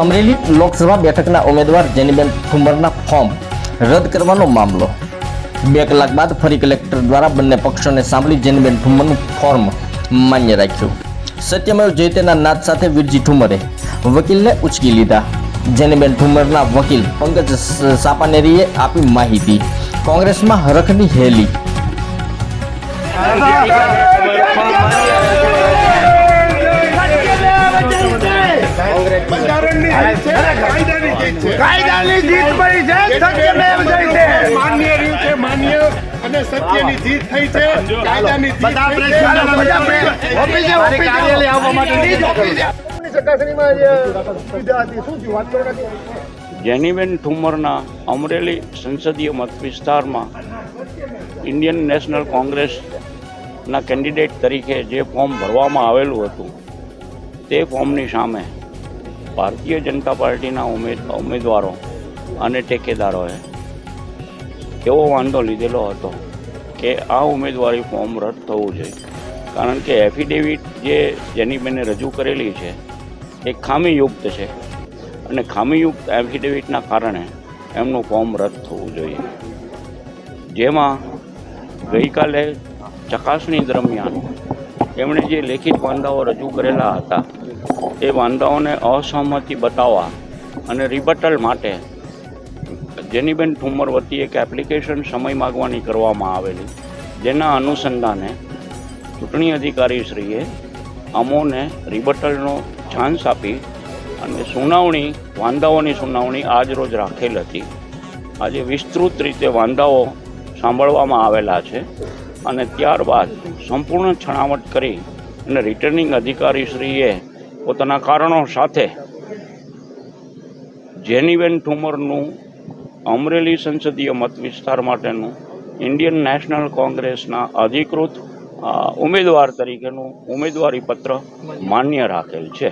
અમરેલી લોકસભા બેઠકના ઉમેદવાર જેનીબેન ઠુમરના ફોર્મ રદ કરવાનો મામલો. બે કલાક બાદ ફરી કલેક્ટર દ્વારા બંને પક્ષોને સાંભળી જેનીબેન ઠુમરનું ફોર્મ માન્ય રાખ્યું. સત્યમેવ જયતેના નાદ સાથે વીરજી ઠુમરે વકીલને ઉચકી લીધા. જેનીબેન ઠુમરના વકીલ પંકજ સાપાનેરીએ આપી માહિતી. કોંગ્રેસમાં હરખની હેલી. બંધારણની જીત છે કાયદાની જીત છે. કાયદાની જીત પડી છે સત્યમેવ જયતે માન્ય રહ્યું છે માન્ય અને સત્યની જીત થઈ છે કાયદાની જીત બધા પ્રેસ બધા ઓફિસે ઓફિસે. કાર્યાલય આવવા માટે ચકાસણીમાં જે હતી. શું થયું? વાત કરો જેનીબેન ઠુમરના અમરેલી સંસદીય મત વિસ્તારમાં ઇન્ડિયન નેશનલ કોંગ્રેસના કેન્ડિડેટ તરીકે જે ફોર્મ ભરવામાં આવેલું હતું તે ફોર્મની સામે ભારતીય જનતા પાર્ટીના ઉમેદવારો અને ટેકેદારોએ એવો વાંધો લીધેલો હતો કે આ ઉમેદવારી ફોર્મ રદ થવું જોઈએ. કારણ કે એફિડેવિટ જે જેની જેનીબેને રજૂ કરેલી છે, એ ખામીયુક્ત છે. અને ખામીયુક્ત એફિડેવિટના કારણે એમનું ફોર્મ રદ થવું જોઈએ. જેમાં ગઈકાલે ચકાસણી દરમિયાન એમણે જે લેખિત વાંધાઓ રજૂ કરેલા હતા, એ વાંધાઓને અસહમતિ બતાવવા અને રિબટલ માટે જેનીબેન ઠુમર વતી એક એપ્લિકેશન સમય માગવાની કરવામાં આવેલી, જેના અનુસંધાને ચૂંટણી અધિકારીશ્રીએ અમોને રિબટલનો ચાન્સ આપી અને સુનાવણી વાંધાઓની સુનાવણી આજ રોજ રાખેલ હતી. આજે વિસ્તૃત રીતે વાંધાઓ સાંભળવામાં આવેલા છે. અને ત્યારબાદ સંપૂર્ણ છણાવટ કરી અને રિટર્નિંગ અધિકારીશ્રીએ પોતાના કારણો સાથે જેનીબેન ઠુમરનું અમરેલી સંસદીય મત વિસ્તાર માટેનું ઇન્ડિયન નેશનલ કોંગ્રેસના અધિકૃત ઉમેદવાર તરીકેનું ઉમેદવારી પત્ર માન્ય રાખેલ છે.